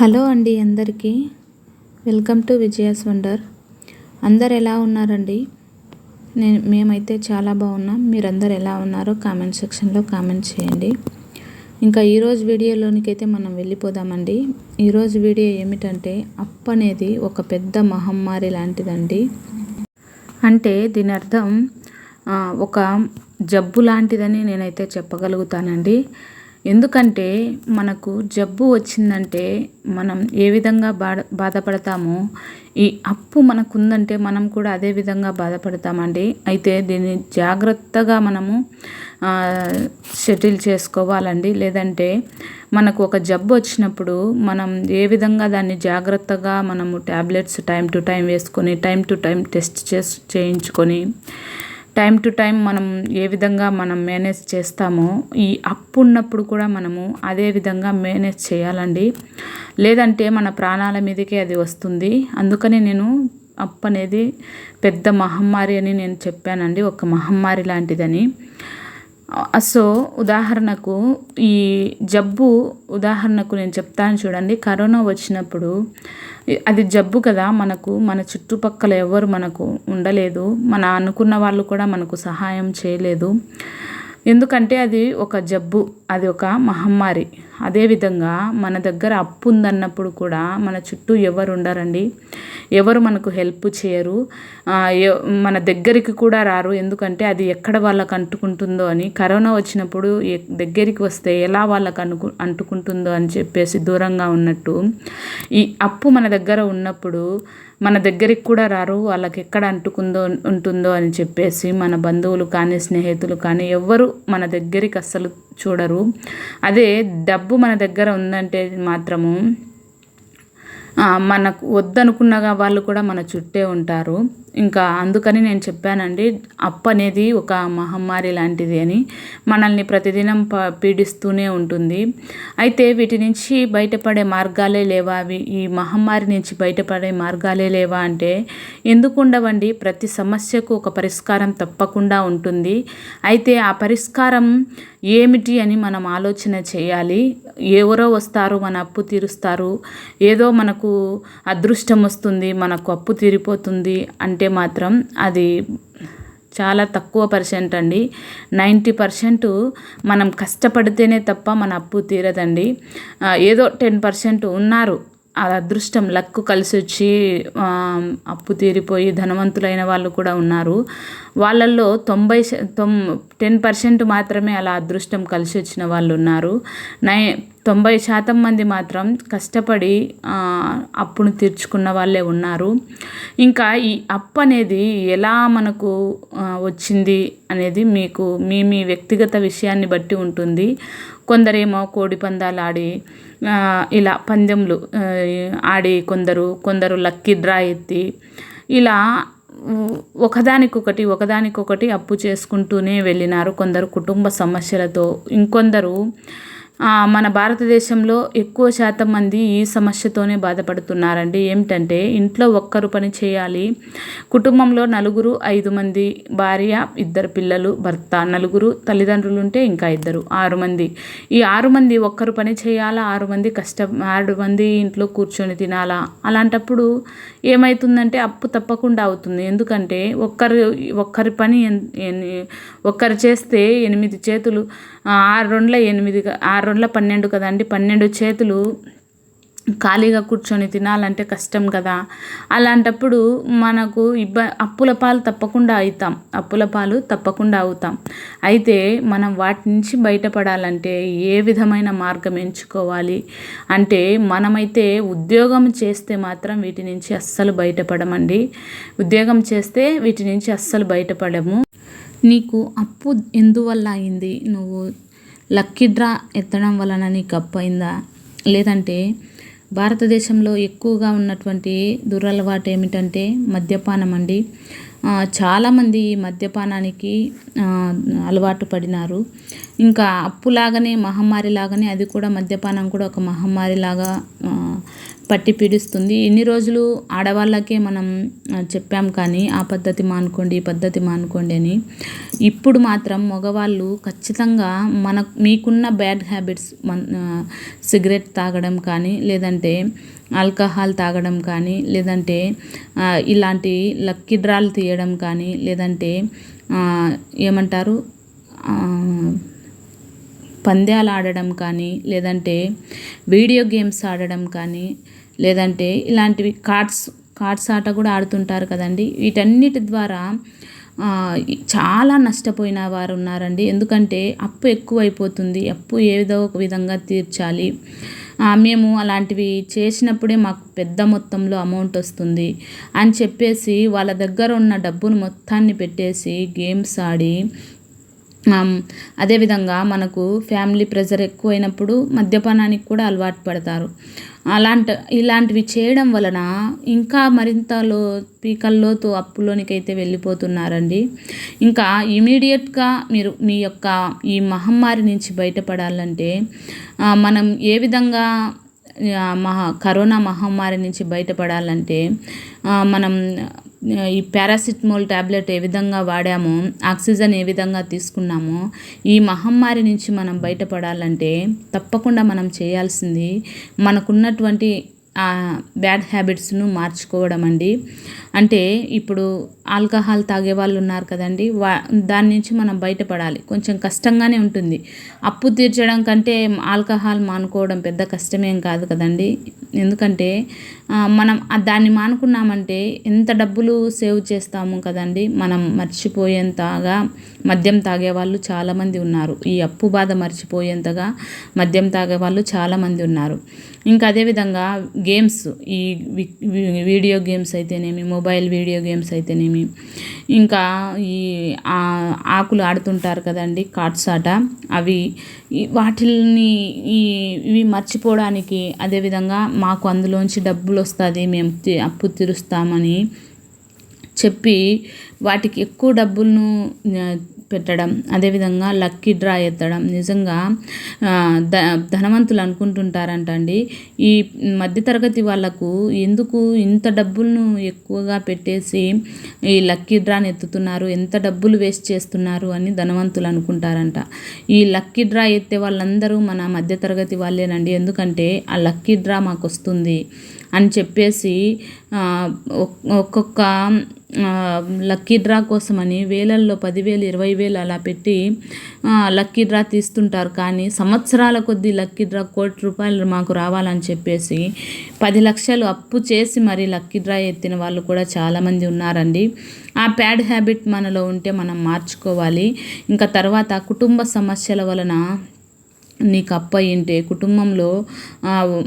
Hello అండి అందరికీ. Welcome to Vijaya's wonder. అందరు ఎలా ఉన్నారండి? నేను మేమైతే చాలా బాగున్నాం. మీరందరు ఎలా ఉన్నారో కామెంట్ సెక్షన్లో కామెంట్ చేయండి. ఇంకా ఈరోజు వీడియోలోనికి అయితే మనం వెళ్ళిపోదామండి. ఈరోజు వీడియో ఏమిటంటే అప్ అనేది ఒక పెద్ద మహమ్మారి లాంటిదండి. అంటే దీని అర్థం ఒక జబ్బు లాంటిదని నేనైతే చెప్పగలుగుతానండి. ఎందుకంటే మనకు జబ్బు వచ్చిందంటే మనం ఏ విధంగా బాధ బాధపడతామో ఈ అప్పు మనకుందంటే మనం కూడా అదే విధంగా బాధపడతామండి. అయితే దీన్ని జాగ్రత్తగా మనము సెటిల్ చేసుకోవాలండి. లేదంటే మనకు ఒక జబ్బు వచ్చినప్పుడు మనం ఏ విధంగా దాన్ని జాగ్రత్తగా మనము ట్యాబ్లెట్స్ టైం టు టైం వేసుకొని టైం టు టైం టెస్ట్ చేసి చేయించుకొని టైం టు టైం మనం ఏ విధంగా మనం మేనేజ్ చేస్తామో ఈ అప్పు ఉన్నప్పుడు కూడా మనము అదే విధంగా మేనేజ్ చేయాలండి. లేదంటే మన ప్రాణాల మీదకే అది వస్తుంది. అందుకని నేను అప్పు అనేది పెద్ద మహమ్మారి అని నేను చెప్పానండి. ఒక మహమ్మారి లాంటిదని. సో ఉదాహరణకు ఈ జబ్బు ఉదాహరణకు నేను చెప్తాను చూడండి. కరోనా వచ్చినప్పుడు అది జబ్బు కదా మనకు మన చుట్టుపక్కల ఎవరు మనకు ఉండలేదు. మన అనుకున్న వాళ్ళు కూడా మనకు సహాయం చేయలేదు. ఎందుకంటే అది ఒక జబ్బు అది ఒక మహమ్మారి. అదేవిధంగా మన దగ్గర అప్పు ఉందన్నప్పుడు కూడా మన చుట్టూ ఎవరు ఉండరండి. ఎవరు మనకు హెల్ప్ చేయరు. ఎ- మన దగ్గరికి కూడా రారు. ఎందుకంటే అది ఎక్కడ వాళ్ళకు అంటుకుంటుందో అని. కరోనా వచ్చినప్పుడు ఎ- దగ్గరికి వస్తే ఎలా వాళ్ళకు అనుకు అంటుకుంటుందో అని చెప్పేసి దూరంగా ఉన్నట్టు. ఈ అప్పు మన దగ్గర ఉన్నప్పుడు మన దగ్గరికి కూడా రారు. వాళ్ళకి ఎక్కడ అంటుకుందో ఉంటుందో అని చెప్పేసి మన బంధువులు కానీ స్నేహితులు కానీ ఎవ్వరు మన దగ్గరికి అస్సలు చూడరు. అదే డబ్బు డబ్బు మన దగ్గర ఉందంటే మాత్రము మనకు వద్దనుకున్నగా వాళ్ళు కూడా మన చుట్టే ఉంటారు. ఇంకా అందుకని నేను చెప్పానండి అప్పు అనేది ఒక మహమ్మారి లాంటిది అని. మనల్ని ప్రతిదినం ప పీడిస్తూనే ఉంటుంది. అయితే వీటి నుంచి బయటపడే మార్గాలే లేవా? అవి ఈ మహమ్మారి నుంచి బయటపడే మార్గాలే లేవా అంటే ఎందుకు ఉండవండి? ప్రతి సమస్యకు ఒక పరిష్కారం తప్పకుండా ఉంటుంది. అయితే ఆ పరిష్కారం ఏమిటి అని మనం ఆలోచన చేయాలి. ఎవరో వస్తారు మన అప్పు తీరుస్తారు. ఏదో మనకు అదృష్టం వస్తుంది మనకు అప్పు తీరిపోతుంది అంటే మాత్రం అది చాలా తక్కువ పర్సెంట్ అండి. నైంటీ పర్సెంట్ మనం కష్టపడితేనే తప్ప మన అప్పు తీరదండి. ఏదో టెన్ పర్సెంట్ ఉన్నారు. అదృష్టం లక్కు కలిసి వచ్చి అప్పు తీరిపోయి ధనవంతులైన వాళ్ళు కూడా ఉన్నారు. వాళ్ళల్లో తొంభై తొం టెన్ పర్సెంట్ మాత్రమే అలా అదృష్టం కలిసి వచ్చిన వాళ్ళు ఉన్నారు. నై తొంభై శాతం మంది మాత్రం కష్టపడి అప్పును తీర్చుకున్న వాళ్ళే ఉన్నారు. ఇంకా ఈ అప్పు అనేది ఎలా మనకు వచ్చింది అనేది మీకు మీ మీ వ్యక్తిగత విషయాన్ని బట్టి ఉంటుంది. కొందరేమో కోడి పందాలు ఆడి ఇలా పందెంలు ఆడి కొందరు కొందరు లక్కీ డ్రా ఎత్తి ఇలా ఒకదానికొకటి ఒకదానికొకటి అప్పు చేసుకుంటూనే వెళ్ళినారు కొందరు కుటుంబ సమస్యలతో. ఇంకొందరు మన భారతదేశంలో ఎక్కువ శాతం మంది ఈ సమస్యతోనే బాధపడుతున్నారండి. ఏమిటంటే ఇంట్లో ఒక్కరు పని చేయాలి. కుటుంబంలో నలుగురు ఐదు మంది భార్య ఇద్దరు పిల్లలు భర్త నలుగురు తల్లిదండ్రులు ఉంటే ఇంకా ఇద్దరు ఆరు మంది. ఈ ఆరు మంది ఒక్కరు పని చేయాలా? ఆరు మంది కష్ట ఆరు మంది ఇంట్లో కూర్చొని తినాలా? అలాంటప్పుడు ఏమవుతుందంటే అప్పు తప్పకుండా అవుతుంది. ఎందుకంటే ఒక్కరు ఒక్కరి పని ఒక్కరు చేస్తే ఎనిమిది చేతులు ఆరు రెండ్ల ఎనిమిది ఆరు రెండ్ల పన్నెండు కదండి పన్నెండు చేతులు ఖాళీగా కూర్చొని తినాలంటే కష్టం కదా. అలాంటప్పుడు మనకు ఇబ్బ అప్పుల పాలు తప్పకుండా అవుతాం అప్పుల పాలు తప్పకుండా అవుతాం. అయితే మనం వాటి నుంచి బయటపడాలంటే ఏ విధమైన మార్గం ఎంచుకోవాలి? అంటే మనమైతే ఉద్యోగం చేస్తే మాత్రం వీటి నుంచి అస్సలు బయటపడమండి. ఉద్యోగం చేస్తే వీటి నుంచి అస్సలు బయటపడము. నీకు అప్పు ఎందువల్ల అయింది? నువ్వు లక్కీ డ్రా ఎత్తడం వలన నీకు అప్పు అయిందా? లేదంటే భారతదేశంలో ఎక్కువగా ఉన్నటువంటి దురలవాటు ఏమిటంటే మద్యపానం అండి. చాలామంది ఈ మద్యపానానికి అలవాటు పడినారు. ఇంకా అప్పులాగానే మహమ్మారి లాగానే అది కూడా మద్యపానం కూడా ఒక మహమ్మారి లాగా పట్టి పీడిస్తుంది. ఇన్ని రోజులు ఆడవాళ్ళకే మనం చెప్పాం కానీ ఆ పద్ధతి మానుకోండి ఈ పద్ధతి మానుకోండి అని. ఇప్పుడు మాత్రం మగవాళ్ళు ఖచ్చితంగా మన మీకున్న బ్యాడ్ హ్యాబిట్స్ మన సిగరెట్ తాగడం కానీ లేదంటే ఆల్కహాల్ తాగడం కానీ లేదంటే ఇలాంటి లక్కీ డ్రాలు తీయడం కానీ లేదంటే ఏమంటారు పంద్యాలు పందాలు ఆడడం కానీ లేదంటే వీడియో గేమ్స్ ఆడడం కానీ లేదంటే ఇలాంటివి కార్డ్స్ కార్డ్స్ ఆట కూడా ఆడుతుంటారు కదండి. వీటన్నిటి ద్వారా చాలా నష్టపోయిన వారు ఉన్నారండి. ఎందుకంటే అప్పు ఎక్కువైపోతుంది. అప్పు ఏదో ఒక విధంగా తీర్చాలి. మేము అలాంటివి చేసినప్పుడే మాకు పెద్ద మొత్తంలో అమౌంట్ వస్తుంది అని చెప్పేసి వాళ్ళ దగ్గర ఉన్న డబ్బును మొత్తాన్ని పెట్టేసి గేమ్స్ ఆడి అదేవిధంగా మనకు ఫ్యామిలీ ప్రెజర్ ఎక్కువైనప్పుడు మద్యపానానికి కూడా అలవాటు పడతారు. అలాంటి ఇలాంటివి చేయడం వలన ఇంకా మరింత లో పీకల్లోతు అప్పులోనికైతే వెళ్ళిపోతున్నారండి. ఇంకా ఇమీడియట్గా మీరు మీ యొక్క ఈ మహమ్మారి నుంచి బయటపడాలంటే మనం ఏ విధంగా మహా కరోనా మహమ్మారి నుంచి బయటపడాలంటే మనం ఈ పారాసిటమాల్ ట్యాబ్లెట్ ఏ విధంగా వాడామో ఆక్సిజన్ ఏ విధంగా తీసుకున్నామో ఈ మహమ్మారి నుంచి మనం బయటపడాలంటే తప్పకుండా మనం చేయాల్సింది మనకున్నటువంటి బ్యాడ్ హ్యాబిట్స్ను మార్చుకోవడం అండి. అంటే ఇప్పుడు ఆల్కహాల్ తాగే వాళ్ళు ఉన్నారు కదండి. వా దాని నుంచి మనం బయటపడాలి. కొంచెం కష్టంగానే ఉంటుంది. అప్పు తీర్చడం కంటే ఆల్కహాల్ మానుకోవడం పెద్ద కష్టమేం కాదు కదండి. ఎందుకంటే మనం దాన్ని మానుకున్నామంటే ఎంత డబ్బులు సేవ్ చేస్తాము కదండి. మనం మర్చిపోయేంతగా మద్యం తాగే వాళ్ళు చాలామంది ఉన్నారు. ఈ అప్పు బాధ మర్చిపోయేంతగా మద్యం తాగే వాళ్ళు చాలామంది ఉన్నారు. ఇంకా అదేవిధంగా గేమ్స్ ఈ వీడియో గేమ్స్ అయితేనేమి మొబైల్ వీడియో గేమ్స్ అయితేనేమి ఇంకా ఈ ఆకులు ఆడుతుంటారు కదండి కార్డ్స్ ఆట. అవి వాటిని వాటిల్ని ఈ ఇవి మర్చిపోవడానికి అదేవిధంగా మాకు అందులోంచి డబ్బులు వస్తుంది మేము తి- అప్పు తీరుస్తామని చెప్పి వాటికి ఎక్కువ డబ్బులను పెట్టడం అదేవిధంగా లక్కీ డ్రా ఎత్తడం. నిజంగా ద ధ ధనవంతులు అనుకుంటుంటారంట అండి ఈ మధ్యతరగతి వాళ్ళకు ఎందుకు ఇంత డబ్బులను ఎక్కువగా పెట్టేసి ఈ లక్కీ డ్రాని ఎత్తుతున్నారు? ఎంత డబ్బులు వేస్ట్ చేస్తున్నారు అని ధనవంతులు అనుకుంటారంట. ఈ లక్కీ డ్రా ఎత్తే వాళ్ళందరూ మన మధ్యతరగతి వాళ్ళేనండి. ఎందుకంటే ఆ లక్కీ డ్రా మాకు వస్తుంది అని చెప్పేసి ఒక్కొక్క లక్కీ డ్రా కోసమని వేలల్లో పదివేలు ఇరవై వేలు అలా పెట్టి లక్కీ డ్రా తీస్తుంటారు. కానీ సంవత్సరాల కొద్దీ లక్కీ డ్రా కోటి రూపాయలు మాకు రావాలని చెప్పేసి పది లక్షలు అప్పు చేసి మరి లక్కీ డ్రా ఎత్తిన వాళ్ళు కూడా చాలామంది ఉన్నారండి. ఆ ప్యాడ్ హ్యాబిట్ మనలో ఉంటే మనం మార్చుకోవాలి. ఇంకా తర్వాత కుటుంబ సమస్యల వలన నీకు అప్పు అయ్యింటే కుటుంబంలో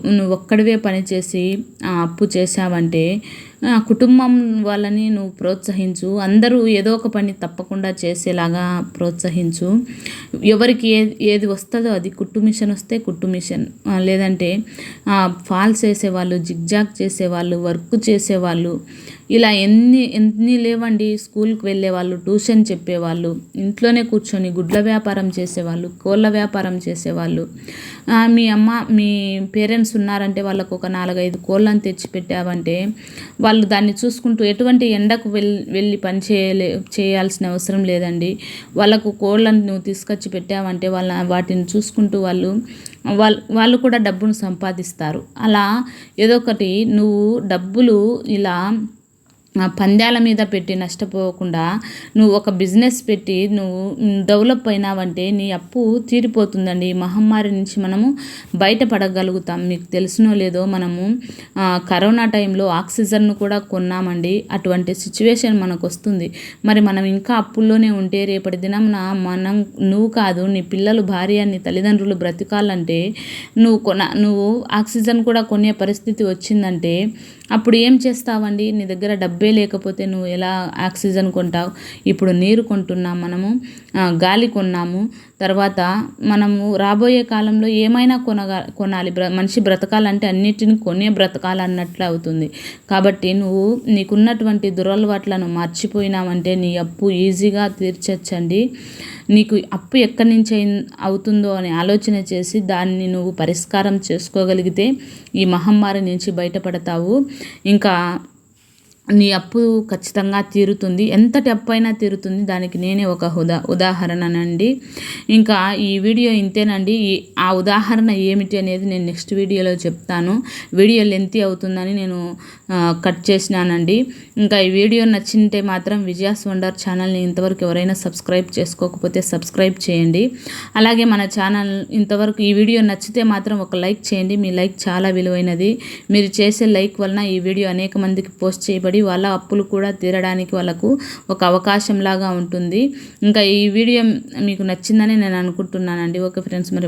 నువ్వు ఒక్కడివే పనిచేసి ఆ, అప్పు చేశావంటే ఆ, కుటుంబం వాళ్ళని నువ్వు ప్రోత్సహించు. అందరూ ఏదో ఒక పని తప్పకుండా చేసేలాగా ప్రోత్సహించు. ఎవరికి ఏది ఏది వస్తుందో అది కుట్టు మిషన్ వస్తే కుట్టు మిషన్. లేదంటే ఫాల్స్ వేసేవాళ్ళు జిగ్జాగ్ చేసేవాళ్ళు వర్క్ చేసేవాళ్ళు ఇలా ఎన్ని ఎన్ని లేవండి స్కూల్కి వెళ్ళేవాళ్ళు ట్యూషన్ చెప్పేవాళ్ళు ఇంట్లోనే కూర్చొని గుడ్ల వ్యాపారం చేసేవాళ్ళు కోళ్ళ వ్యాపారం చేసేవాళ్ళు. మీ అమ్మ మీ పేరెంట్స్ ఉన్నారంటే వాళ్ళకు ఒక నాలుగైదు కోళ్ళని తెచ్చి పెట్టావంటే వాళ్ళు దాన్ని చూసుకుంటూ ఎటువంటి ఎండకు వెళ్ళి వెళ్ళి పని చేయలే చేయాల్సిన అవసరం లేదండి. వాళ్ళకు కోళ్ళని నువ్వు తీసుకొచ్చి పెట్టావంటే వాళ్ళ వాటిని చూసుకుంటూ వాళ్ళు వాళ్ళు వాళ్ళు కూడా డబ్బును సంపాదిస్తారు. అలా ఏదో ఒకటి నువ్వు డబ్బులు ఇలా పందాల మీద పెట్టి నష్టపోకుండా నువ్వు ఒక బిజినెస్ పెట్టి నువ్వు డెవలప్ అయినావంటే నీ అప్పు తీరిపోతుందండి. ఈ మహమ్మారి నుంచి మనము బయటపడగలుగుతాం. మీకు తెలిసినో లేదో మనము కరోనా టైంలో ఆక్సిజన్ను కూడా కొన్నామండి. అటువంటి సిచ్యువేషన్ మనకు వస్తుంది మరి మనం ఇంకా అప్పుల్లోనే ఉంటే రేపటి దినంన మనం నువ్వు కాదు నీ పిల్లలు భార్య నీ తల్లిదండ్రులు బ్రతకాలంటే నువ్వు కొన నువ్వు ఆక్సిజన్ కూడా కొనే పరిస్థితి వచ్చిందంటే అప్పుడు ఏం చేస్తావండి? నీ దగ్గర డబ్బు డబ్బే లేకపోతే నువ్వు ఎలా ఆక్సిజన్ కొంటావు? ఇప్పుడు నీరు కొంటున్నాం మనము గాలి కొన్నాము తర్వాత మనము రాబోయే కాలంలో ఏమైనా కొనగా కొనాలి. బ్ర మనిషి బ్రతకాలంటే అన్నిటిని కొనే బ్రతకాలన్నట్లు అవుతుంది. కాబట్టి నువ్వు నీకున్నటువంటి దురలవాట్లను మర్చిపోయినావంటే నీ అప్పు ఈజీగా తీర్చచ్చండి. నీకు అప్పు ఎక్కడి నుంచి అవుతుందో అని ఆలోచన చేసి దాన్ని నువ్వు పరిష్కారం చేసుకోగలిగితే ఈ మహమ్మారి నుంచి బయటపడతావు. ఇంకా నీ అప్పు ఖచ్చితంగా తీరుతుంది. ఎంతటి అప్పు అయినా తీరుతుంది. దానికి నేనే ఒక ఉదా ఉదాహరణనండి. ఇంకా ఈ వీడియో ఇంతేనండి. ఈ ఆ ఉదాహరణ ఏమిటి అనేది నేను నెక్స్ట్ వీడియోలో చెప్తాను. వీడియో లెంతీ అవుతుందని నేను కట్ చేసినానండి. ఇంకా ఈ వీడియో నచ్చింటే మాత్రం విజయాస్ వండర్ ఛానల్ని ఇంతవరకు ఎవరైనా సబ్స్క్రైబ్ చేసుకోకపోతే సబ్స్క్రైబ్ చేయండి. అలాగే మన ఛానల్ ఇంతవరకు ఈ వీడియో నచ్చితే మాత్రం ఒక లైక్ చేయండి. మీ లైక్ చాలా విలువైనది. మీరు చేసే లైక్ వలన ఈ వీడియో అనేక మందికి పోస్ట్ చేయబడి వాళ్ళ అప్పులు కూడా తీరడానికి వాళ్ళకు ఒక అవకాశంలాగా ఉంటుంది. ఇంకా ఈ వీడియో మీకు నచ్చిందని నేను అనుకుంటున్నానండి. ఓకే ఫ్రెండ్స్ మరి